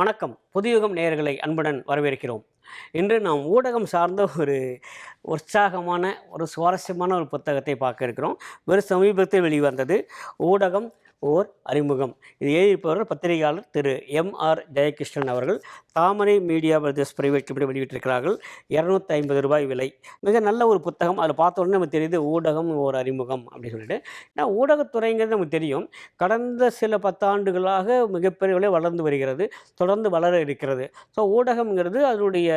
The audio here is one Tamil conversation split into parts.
வணக்கம். புதுயுகம் நேயர்களை அன்புடன் வரவேற்கிறோம். இன்று நாம் ஊடகம் சார்ந்த ஒரு உற்சாகமான ஒரு சுவாரஸ்யமான ஒரு புத்தகத்தை பார்க்க இருக்கிறோம். வெறும் சமீபத்தில் வெளிவந்தது ஊடகம் ஓர் அறிமுகம். இது எழுதியிருப்பவர் பத்திரிகையாளர் திரு. எம். ஆர். ஜெயகிருஷ்ணன் அவர்கள் Thamarai media brothers private company வெளியிட்டிருக்கிறார்கள். இரநூத்தி ஐம்பது ரூபாய் விலை. மிக நல்ல ஒரு புத்தகம். அதில் பார்த்த உடனே நமக்கு தெரியுது ஊடகம் ஓர் அறிமுகம் அப்படின்னு சொல்லிட்டு. ஏன்னா ஊடகத்துறைங்கிறது நமக்கு தெரியும். கடந்த சில பத்தாண்டுகளாக மிகப்பெரிய விலை வளர்ந்து வருகிறது. தொடர்ந்து வளர இருக்கிறது. ஸோ ஊடகம்ங்கிறது அதனுடைய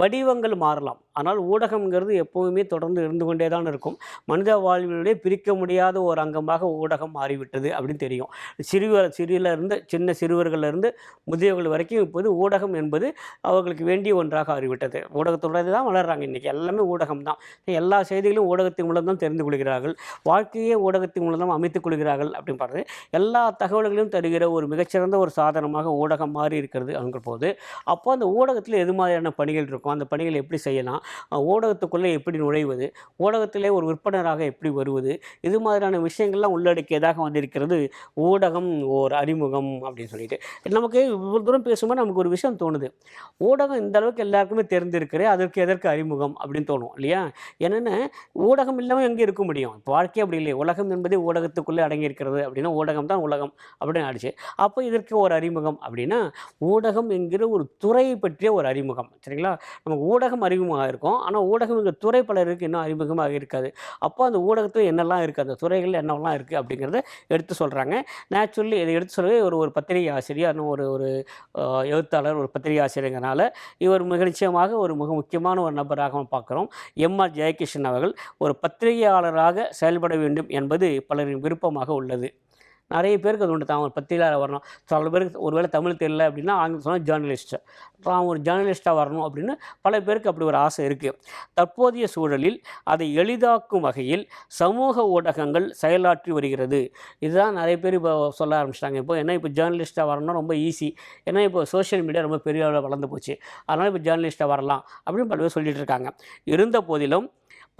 வடிவங்கள் மாறலாம். ஆனால் ஊடகம்ங்கிறது எப்போவுமே தொடர்ந்து இருந்து கொண்டே தான் இருக்கும். மனித வாழ்வினுடைய பிரிக்க முடியாத ஒரு அங்கமாக ஊடகம் மாறிவிட்டது அப்படின்னு தெரியும். சிறுவர் சிறியில சின்ன சிறுவர்களிலிருந்து முதியவர்கள் வரைக்கும் இப்போது ஊடகம் என்பது அவர்களுக்கு வேண்டிய ஒன்றாக அறிவிட்டது ஊடகத்தோடு தான் வளர்கிறாங்க இன்றைக்கி எல்லாமே ஊடகம் தான். எல்லா செய்திகளும் ஊடகத்தின் மூலம் தான் தெரிந்து கொள்கிறார்கள். வாழ்க்கையே ஊடகத்தின் மூலம் தான் அமைத்துக் கொள்கிறார்கள் அப்படின்னு பார்த்து எல்லா தகவல்களையும் தருகிற ஒரு மிகச்சிறந்த ஒரு சாதனமாக ஊடகம் மாறி இருக்கிறது அப்படிங்கிற போது அப்போ அந்த ஊடகத்தில் எது மாதிரியான பணிகள் இருக்கும் அந்த பணிகளை எப்படி செய்யலாம் ஊடகத்துக்குள்ளே எப்படி நுழைவது ஊடகத்திலே ஒரு விற்பனராக எப்படி வருவது இது மாதிரியான விஷயங்கள்லாம் உள்ளடக்கியதாக வந்திருக்கிறது ஊடகம் ஓர் அறிமுகம் அப்படின்னு சொல்லிட்டு. நமக்கு இவ்வளோ தூரம் பேசும்போது நமக்கு ஒரு விஷயம் தோணுது. ஊடகம் இந்த அளவுக்கு எல்லாருக்குமே தெரிந்திருக்கிறே அதற்கு எதற்கு அறிமுகம் அப்படின்னு தோணும் இல்லையா? என்னென்ன? ஊடகம் இல்லாமல் எங்கே இருக்க முடியும்? இப்போ வாழ்க்கை அப்படி இல்லை உலகம் என்பதே ஊடகத்துக்குள்ளே அடங்கியிருக்கிறது அப்படின்னா ஊடகம் தான் உலகம் அப்படின்னு ஆயிடுச்சு. அப்போ இதற்கு ஒரு அறிமுகம் அப்படின்னா ஊடகம் என்கிற ஒரு துறையை பற்றிய ஒரு அறிமுகம் சரிங்களா? நமக்கு ஊடகம் அறிமுகமாக இருக்கும். ஆனால் ஊடகம் எங்கள் துறை பலருக்கு இன்னும் அறிமுகமாக இருக்காது. அப்போ அந்த ஊடகத்தில் என்னெல்லாம் இருக்குது அந்த துறைகள் என்னெல்லாம் இருக்குது அப்படிங்கிறத எடுத்து சொல்கிறாங்க நேச்சுரலி இதை எடுத்து சொல்லவே ஒரு ஒரு பத்திரிகை ஆசிரியர் இன்னும் ஒரு ஒரு எழுத்தாளர் ஒரு பத்திரிகை ஆசிரியர்னால இவர் மிக நிச்சயமாக ஒரு மிக முக்கியமான ஒரு நபராக பார்க்குறோம். எம்ஆர் ஜெயகிருஷ்ணன் அவர்கள் ஒரு பத்திரிகையாளராக செயல்பட வேண்டும் என்பது பலரின் விருப்பமாக உள்ளது. நிறைய பேருக்கு அது உண்டு தான். ஒரு பத்திரிகையாளர் வரணும். சில பேருக்கு ஒருவேளை தமிழ் தெரியல அப்படின்னா ஆங்கிலம் சொன்னால் ஜேர்னலிஸ்ட் தான் ஒரு ஜேர்னலிஸ்ட்டாக வரணும் அப்படின்னு பல பேருக்கு அப்படி ஒரு ஆசை இருக்குது தற்போதைய சூழலில் அதை எளிதாக்கும் வகையில் சமூக ஊடகங்கள் செயலாற்றி வருகிறது. இதுதான் நிறைய பேர் இப்போ சொல்ல ஆரம்பிச்சிட்டாங்க. இப்போ ஏன்னா இப்போ ஜேர்னலிஸ்ட்டாக வரணும்னா ரொம்ப ஈஸி ஏன்னா இப்போ சோஷியல் மீடியா ரொம்ப பெரிய அளவில் வளர்ந்து போச்சு. அதனால் இப்போ ஜேர்னலிஸ்ட்டாக வரலாம் அப்படின்னு பல பேர் சொல்லிகிட்டு இருக்காங்க. இருந்த போதிலும்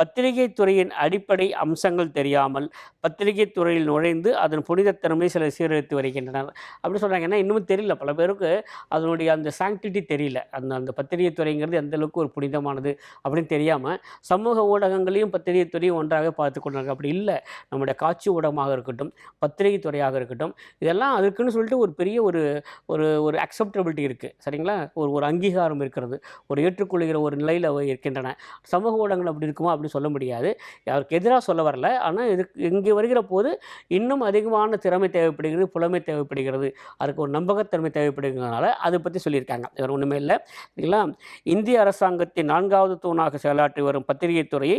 பத்திரிகை துறையின் அடிப்படை அம்சங்கள் தெரியாமல் பத்திரிகை துறையில் நுழைந்து அதன் புனிதத்தன்மை சில சீரழித்து வருகின்றனர். அப்படி சொல்கிறாங்க ஏன்னா இன்னமும் தெரியல. பல பேருக்கு அதனுடைய அந்த சாங்டிட்டி தெரியல. அந்த அந்த பத்திரிகை துறைங்கிறது எந்த அளவுக்கு ஒரு புனிதமானது அப்படின்னு தெரியாமல் சமூக ஊடகங்களையும் பத்திரிகை துறையும் ஒன்றாக பார்த்து கொண்டாங்க அப்படி இல்லை. நம்முடைய காட்சி ஊடகமாக இருக்கட்டும் பத்திரிகை துறையாக இருக்கட்டும் இதெல்லாம் அதுக்குன்னு சொல்லிட்டு ஒரு பெரிய ஒரு ஒரு ஒரு அக்செப்டபிலிட்டி இருக்குது சரிங்களா? ஒரு ஒரு அங்கீகாரம் இருக்கிறது. ஒரு ஏற்றுக்கொள்கிற ஒரு நிலையில் இருக்கின்றன. சமூக ஊடகங்கள் அப்படி இருக்குமா? அப்படி அப்படின்னு சொல்ல முடியாது. அவருக்கு எதிராக சொல்ல வரல. ஆனால் இதுக்கு இங்கே வருகிற போது இன்னும் அதிகமான திறமை தேவைப்படுகிறது புலமை தேவைப்படுகிறது. அதுக்கு ஒரு நம்பகத்தன்மை தேவைப்படுகிறதுனால அதை பற்றி சொல்லியிருக்காங்க. இவர் ஒன்றுமே இல்லை. சரிங்களா? இந்திய அரசாங்கத்தின் நான்காவது தூணாக செயலாற்றி வரும் பத்திரிகை துறையை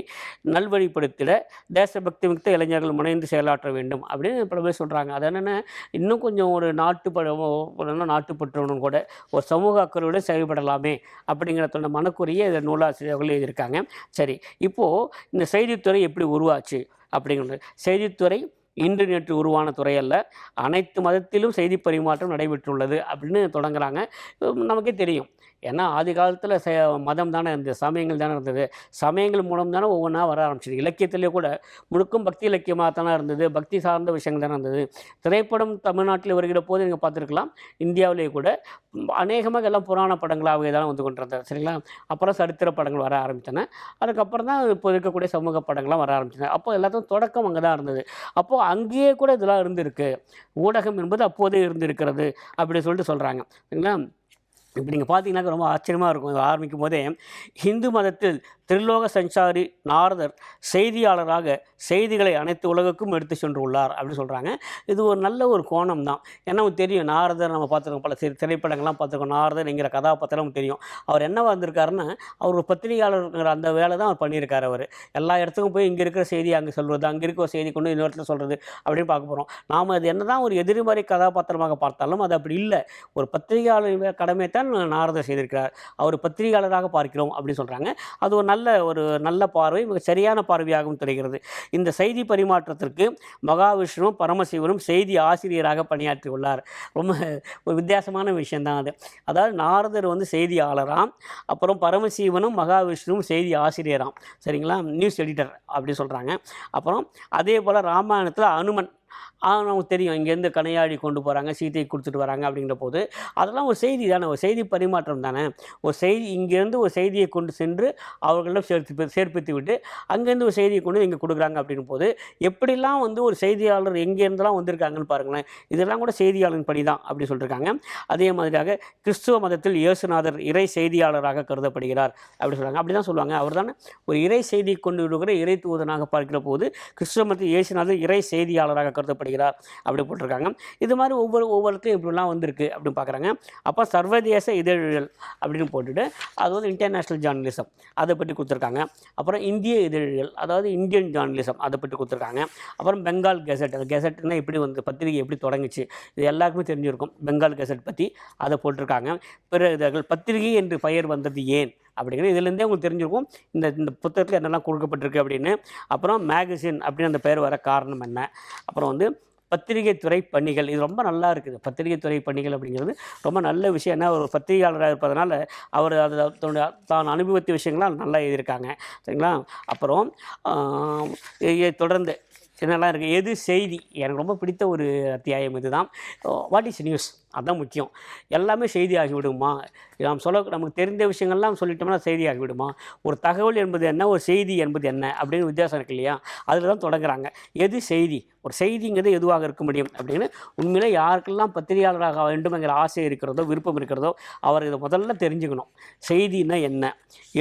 நல்வழிப்படுத்திட தேசபக்தி மிக்க இளைஞர்கள் முனைந்து செயலாற்ற வேண்டும் அப்படின்னு பல பேர் சொல்கிறாங்க அது என்னென்ன இன்னும் கொஞ்சம் ஒரு நாட்டு நாட்டுப்பற்றவனும் கூட ஒரு சமூக அக்கறையுடன் செயல்படலாமே அப்படிங்கிற தன்னோட மனக்குறியை இதை நூலாசிரியர்கள் எழுதியிருக்காங்க. சரி இப்போது இந்த செய்தித்துறை எப்படி உருவாச்சு அப்படிங்கிறது. செய்தித்துறை இன்று நேற்று உருவான துறை அல்ல. அனைத்து மதத்திலும் செய்தி பரிமாற்றம் நடைபெற்றுள்ளது அப்படின்னு தொடங்குறாங்க. நமக்கே தெரியும். ஏன்னா ஆதி காலத்தில் ச மதம் தானே இருந்தது சமயங்கள் தானே இருந்தது. சமயங்கள் மூலம் தானே ஒவ்வொன்றா வர ஆரம்பிச்சது. இலக்கியத்திலேயே கூட முழுக்கும் பக்தி இலக்கியமாக தானே இருந்தது பக்தி சார்ந்த விஷயங்கள் தானே இருந்தது. திரைப்படம் தமிழ்நாட்டில் வருகிற போது நீங்கள் பார்த்துருக்கலாம் இந்தியாவிலேயே கூட அநேகமாக எல்லாம் புராண படங்களாகவே தான் வந்து கொண்டிருந்தது சரிங்களா? அப்புறம் சரித்திர படங்கள் வர ஆரம்பித்தன. அதுக்கப்புறம் தான் இப்போ இருக்கக்கூடிய சமூக படங்கள்லாம் வர ஆரம்பிச்சன அப்போ எல்லாத்துக்கும் தொடக்கம் அங்கே தான் இருந்தது. அப்போது அங்கேயே கூட இதெல்லாம் இருந்திருக்கு. ஊடகம் என்பது அப்போதே இருந்திருக்கிறது அப்படி சொல்லிட்டு சொல்கிறாங்க சரிங்களா? இப்போ நீங்கள் பார்த்தீங்கன்னா ரொம்ப ஆச்சரியமாக இருக்கும். இது ஆரம்பிக்கும் போதே ஹிந்து மதத்தில் திரிலோக சஞ்சாரி நாரதர் செய்தியாளராக செய்திகளை அனைத்து உலகுக்கும் எடுத்து சென்றுள்ளார் அப்படின்னு சொல்கிறாங்க இது ஒரு நல்ல ஒரு கோணம் தான். ஏன்னா தெரியும் நாரதர் நம்ம பார்த்துருக்கோம் பல திரைப்படங்கள்லாம் பார்த்துருக்கோம். நாரதர் என்கிற கதாபாத்திரம் தெரியும். அவர் என்ன வந்திருக்காருன்னா அவர் ஒரு பத்திரிகையாளருங்கிற அந்த வேலை தான் அவர் பண்ணியிருக்காரு அவர். எல்லா இடத்துக்கும் போய் இங்கே இருக்கிற செய்தி அங்கே சொல்கிறது அங்கே இருக்கிற செய்தி கொண்டு இன்னொரு இடத்துல சொல்கிறது அப்படின்னு பார்க்க போகிறோம் நாம் அது என்ன தான் ஒரு எதிர்மறை கதாபாத்திரமாக பார்த்தாலும் அது அப்படி இல்லை. ஒரு பத்திரிகையாளர் கடமை தான் நாரதர் செய்திருக்கிறார். அவர் பத்திரிகையாளராக பார்க்கிறோம் அப்படின்னு சொல்கிறாங்க அது ஒரு நல்ல ஒரு நல்ல பார்வை மிக சரியான பார்வையாகவும் தெரிகிறது இந்த செய்தி பரிமாற்றத்திற்கு மகாவிஷ்ணுவும் பரமசிவனும் செய்தி ஆசிரியராக பணியாற்றியுள்ளார். ரொம்ப ஒரு வித்தியாசமான விஷயம்தான் அது. அதாவது நாரதர் வந்து செய்தியாளராம் அப்புறம் பரமசிவனும் மகாவிஷ்ணுவும் செய்தி ஆசிரியராம். சரிங்களா? நியூஸ் எடிட்டர் அப்படி சொல்கிறாங்க அப்புறம் அதே போல் ராமாயணத்தில் அனுமன் நமக்கு தெரியும் இங்கேருந்து கனையாடி கொண்டு போகிறாங்க சீத்தை கொடுத்துட்டு வராங்க அப்படிங்கிற போது அதெல்லாம் ஒரு செய்தி தானே ஒரு செய்தி பரிமாற்றம் தானே. ஒரு செய்தி இங்கேருந்து ஒரு செய்தியை கொண்டு சென்று அவர்களிடம் சேர்த்து சேர்ப்பித்து விட்டு அங்கேருந்து ஒரு செய்தியை கொண்டு இங்கே கொடுக்குறாங்க அப்படின் போது எப்படிலாம் வந்து ஒரு செய்தியாளர் எங்கேருந்துலாம் வந்திருக்காங்கன்னு பாருங்களேன். இதெல்லாம் கூட செய்தியாளரின் பணி தான் அப்படி சொல்லியிருக்காங்க அதே மாதிரியாக கிறிஸ்துவ மதத்தில் இயேசுநாதர் இறை செய்தியாளராக கருதப்படுகிறார் அப்படி சொல்கிறாங்க அப்படி தான் சொல்லுவாங்க. அவர் தானே ஒரு இறை செய்தி கொண்டு விடுகிற இறை தூதனாக பார்க்கிற போது கிறிஸ்துவ மதத்தில் இயேசுநாதர் இறை செய்தியாளராக கருதப்படுகிறார் அப்படி போட்டிருக்காங்க. இது மாதிரி ஒவ்வொரு ஒவ்வொருத்தையும் இப்படிலாம் வந்திருக்கு அப்படின்னு பார்க்குறாங்க. அப்போ சர்வதேச இதழ்கள் அப்படின்னு போட்டுட்டு அது வந்து இன்டர்நேஷ்னல் ஜேர்னலிசம் அதை பற்றி கொடுத்துருக்காங்க. அப்புறம் இந்திய இதழ்கள் அதாவது இந்தியன் ஜேர்னலிசம் அதை பற்றி கொடுத்துருக்காங்க. அப்புறம் பெங்கால் கெசட் அந்த கெசட்னா எப்படி வந்து பத்திரிகை எப்படி தொடங்குச்சு இது எல்லாருக்குமே தெரிஞ்சிருக்கும். பெங்கால் கெசட் பற்றி அதை போட்டிருக்காங்க. பிற இதழ்கள் பத்திரிகை என்று பெயர் வந்தது ஏன்? அப்படிங்கிறது இதுலேருந்தே உங்களுக்கு தெரிஞ்சிருக்கும். இந்த இந்த புத்தகத்தில் என்னெல்லாம் கொடுக்கப்பட்டிருக்கு அப்படின்னு. அப்புறம் மேகசின் அப்படின்னு அந்த பெயர் வர காரணம் என்ன? அப்புறம் வந்து பத்திரிகை துறை பணிகள். இது ரொம்ப நல்லா இருக்குது. பத்திரிகை துறை பணிகள் அப்படிங்கிறது ரொம்ப நல்ல விஷயம். ஏன்னா ஒரு பத்திரிகையாளராக இருப்பதனால அவர் அது தன்னுடைய தான் அனுபவித்த விஷயங்கள்லாம் நல்லா எழுதியிருக்காங்க. சரிங்களா? அப்புறம் தொடர்ந்து என்னெல்லாம் இருக்குது எது செய்தி? எனக்கு ரொம்ப பிடித்த ஒரு அத்தியாயம் இதுதான். வாட் இஸ் நியூஸ் அதுதான் முக்கியம். எல்லாமே செய்தி ஆகிவிடுமா நாம் சொல்ல நமக்கு தெரிந்த விஷயங்கள்லாம் சொல்லிட்டோம்னா செய்தி ஆகிவிடுமா ஒரு தகவல் என்பது என்ன? ஒரு செய்தி என்பது என்ன? அப்படின்னு வித்தியாசம் இருக்கு இல்லையா? அதில் தான் தொடங்குறாங்க. எது செய்தி? ஒரு செய்திங்கிறது எதுவாக இருக்க முடியும்? அப்படின்னு உண்மையில் யாருக்கெல்லாம் பத்திரிகையாளராக வேண்டும்ங்கிற ஆசை இருக்கிறதோ விருப்பம் இருக்கிறதோ அவர் இதை முதல்ல தெரிஞ்சுக்கணும். செய்தின்னா என்ன?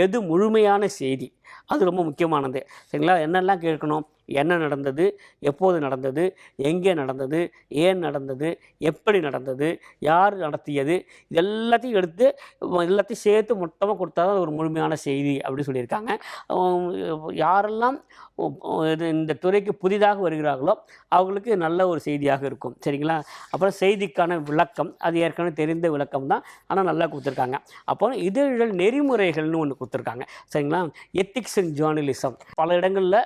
எது முழுமையான செய்தி? அது ரொம்ப முக்கியமானது. சரிங்களா? என்னெல்லாம் கேட்கணும்? என்ன நடந்தது எப்போது நடந்தது எங்கே நடந்தது ஏன் நடந்தது எப்படி நடந்தது யார் நடத்தியது இது எல்லாத்தையும் எடுத்து எல்லாத்தையும் சேர்த்து மொத்தமாக கொடுத்தா தான் ஒரு முழுமையான செய்தி அப்படின்னு சொல்லியிருக்காங்க. யாரெல்லாம் இது இந்த துறைக்கு புதிதாக வருகிறார்களோ அவங்களுக்கு நல்ல ஒரு செய்தியாக இருக்கும். சரிங்களா? அப்புறம் செய்திக்கான விளக்கம் அது ஏற்கனவே தெரிந்த விளக்கம் தான். ஆனால் நல்லா கொடுத்துருக்காங்க. அப்புறம் இதழ்கள் நெறிமுறைகள்னு ஒன்று கொடுத்துருக்காங்க. சரிங்களா? எத்திக்ஸ் அண்ட் ஜேர்னலிசம் பல இடங்களில்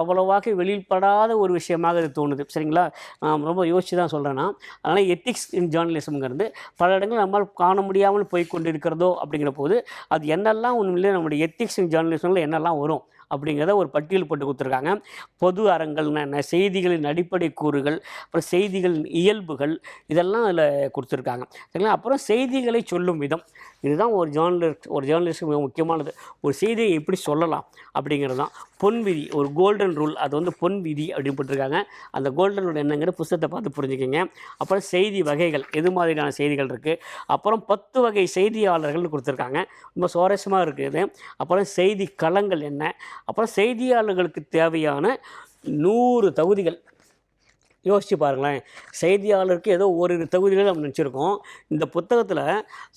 அவ்வளோ அவ்வளவாக வெளிப்படாத ஒரு விஷயமாக இது தோணுது. சரிங்களா? நான் ரொம்ப யோசிச்சு தான் சொல்கிறேன்னா அதனால் எத்திக்ஸ் இன் ஜேர்னலிசம்ங்கிறது பல இடங்கள் நம்மால் காண முடியாமல் போய் கொண்டு இருக்கிறதோ அப்படிங்கிற போது அது என்னெல்லாம் உண்மையிலே நம்முடைய எத்திக்ஸ் இன் ஜேர்னலிசமில் என்னெல்லாம் வரும் அப்படிங்கிறத ஒரு பட்டியல் போட்டு கொடுத்துருக்காங்க. பொது அறங்கள்னா என்ன செய்திகளின் அடிப்படை கூறுகள் அப்புறம் செய்திகளின் இயல்புகள் இதெல்லாம் அதில் கொடுத்துருக்காங்க. சரிங்களா? அப்புறம் செய்திகளை சொல்லும் விதம். இதுதான் ஒரு ஜேர்னலிஸ்ட் ஒரு ஜேர்னலிஸ்ட் மிக முக்கியமானது. ஒரு செய்தியை எப்படி சொல்லலாம் அப்படிங்கிறது தான் பொன் விதி ஒரு கோல்டன் ரூல் அது வந்து பொன் விதி அப்படின்னு போட்டிருக்காங்க. அந்த கோல்டன் ரூல் என்னங்கிற புஸ்தகத்தை பார்த்து புரிஞ்சுக்கிங்க. அப்புறம் செய்தி வகைகள் எது மாதிரியான செய்திகள் இருக்குது அப்புறம் பத்து வகை செய்தியாளர்கள்னு கொடுத்துருக்காங்க. ரொம்ப சுவாரஸ்யமாக இருக்குது அப்புறம் செய்தி களங்கள் என்ன? அப்புறம் செய்தியாளர்களுக்கு தேவையான நூறு தகுதிகள். யோசித்து பாருங்களேன். செய்தியாளருக்கு ஏதோ ஓரிரு தகுதிகள் நம்ம நினச்சிருக்கோம். இந்த புத்தகத்தில்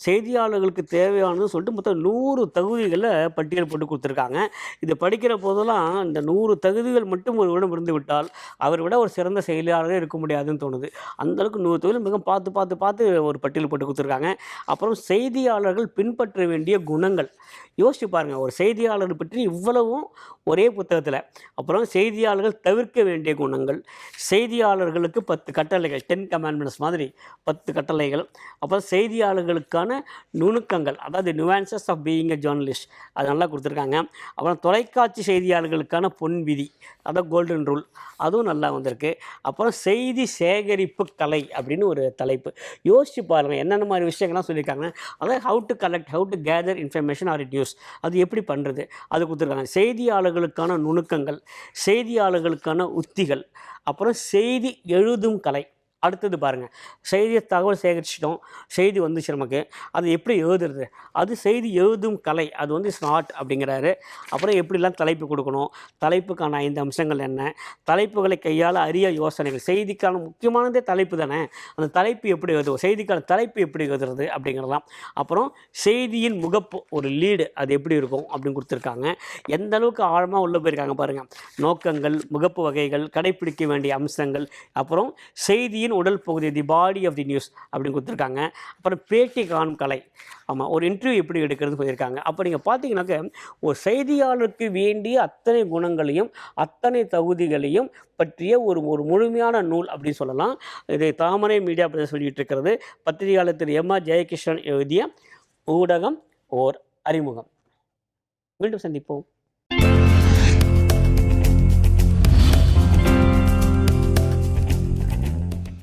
செய்தியாளர்களுக்கு தேவையானது சொல்லிட்டு மொத்தம் நூறு தகுதிகளை பட்டியல் போட்டு கொடுத்துருக்காங்க. இதை படிக்கிற போதெல்லாம் இந்த நூறு தகுதிகள் மட்டும் ஒருவரிடம் இருந்து விட்டால் அவரை விட ஒரு சிறந்த செயலாளரே இருக்க முடியாதுன்னு தோணுது. அந்தளவுக்கு நூறு தொழில் மிகவும் பார்த்து பார்த்து பார்த்து ஒரு பட்டியல் போட்டு கொடுத்துருக்காங்க. அப்புறம் செய்தியாளர்கள் பின்பற்ற வேண்டிய குணங்கள். யோசிச்சு பாருங்கள் ஒரு செய்தியாளர் பற்றி இவ்வளவும் ஒரே புத்தகத்தில். அப்புறம் செய்தியாளர்கள் தவிர்க்க வேண்டிய குணங்கள் செய்தியாளர்களுக்கு பத்து கட்டளைகள் டென் கமாண்ட்மெண்ட்ஸ் மாதிரி பத்து கட்டளைகள் அப்புறம் செய்தியாளர்களுக்கான நுணுக்கங்கள் அதாவது nuances of being a journalist அது நல்லா கொடுத்துருக்காங்க. அப்புறம் தொலைக்காட்சி செய்தியாளர்களுக்கான பொன் விதி அதான் கோல்டன் ரூல் அதுவும் நல்லா வந்திருக்கு. அப்புறம் செய்தி சேகரிப்பு கலை அப்படின்னு ஒரு தலைப்பு. யோசிச்சு பாருங்கள் என்னென்ன மாதிரி விஷயங்கள்லாம் சொல்லியிருக்காங்க அதாவது how to collect how to gather information or it news அது எப்படி பண்ணுறது அது கொடுத்துருக்காங்க. செய்தியாளர்களுக்கான நுணுக்கங்கள் செய்தியாளர்களுக்கான உத்திகள் அப்புறம் செய்தி எழுதும் கலை. அடுத்தது பாருங்கள் செய்தியை தகவல் சேகரிச்சிட்டோம். செய்தி வந்துச்சு நமக்கு. அது எப்படி எழுதுறது? அது செய்தி எழுதும் கலை. அது வந்து ஸ்மார்ட் அப்படிங்கிறாரு. அப்புறம் எப்படிலாம் தலைப்பு கொடுக்கணும்? தலைப்புக்கான ஐந்து அம்சங்கள் என்ன? தலைப்புகளை கையாள அரிய யோசனைகள். செய்திக்கான முக்கியமானதே தலைப்பு தானே? அந்த தலைப்பு எப்படி எழுதுவோம்? செய்திக்கான தலைப்பு எப்படி எழுதுறது அப்படிங்கிறலாம் அப்புறம் செய்தியின் முகப்பு ஒரு லீடு அது எப்படி இருக்கும் அப்படின்னு கொடுத்துருக்காங்க. எந்த அளவுக்கு ஆழமாக உள்ளே போயிருக்காங்க பாருங்கள் நோக்கங்கள் முகப்பு வகைகள் கடைப்பிடிக்க வேண்டிய அம்சங்கள். அப்புறம் செய்தியின் உடல் பகுதி தி பாடி ஆஃப் தி நியூஸ் அப்படின்னு கொடுத்துருக்காங்க. அப்புறம் பேட்டி காணும் கலை. ஆமாம் ஒரு இன்டர்வியூ எப்படி எடுக்கிறதுன்னு சொல்லியிருக்காங்க. அப்போ நீங்கள் பார்த்தீங்கன்னாக்க ஒரு செய்தியாளருக்கு வேண்டிய அத்தனை குணங்களையும் அத்தனை தகுதிகளையும் பற்றிய ஒரு ஒரு முழுமையான நூல் அப்படின்னு சொல்லலாம். இதை தாமரை மீடியா பற்றி சொல்லிட்டு இருக்கிறது பத்திரிகையாளர் திரு எம் ஆர் ஜெயகிருஷ்ணன் எழுதிய ஊடகம் ஓர் அறிமுகம். மீண்டும் சந்திப்போம்.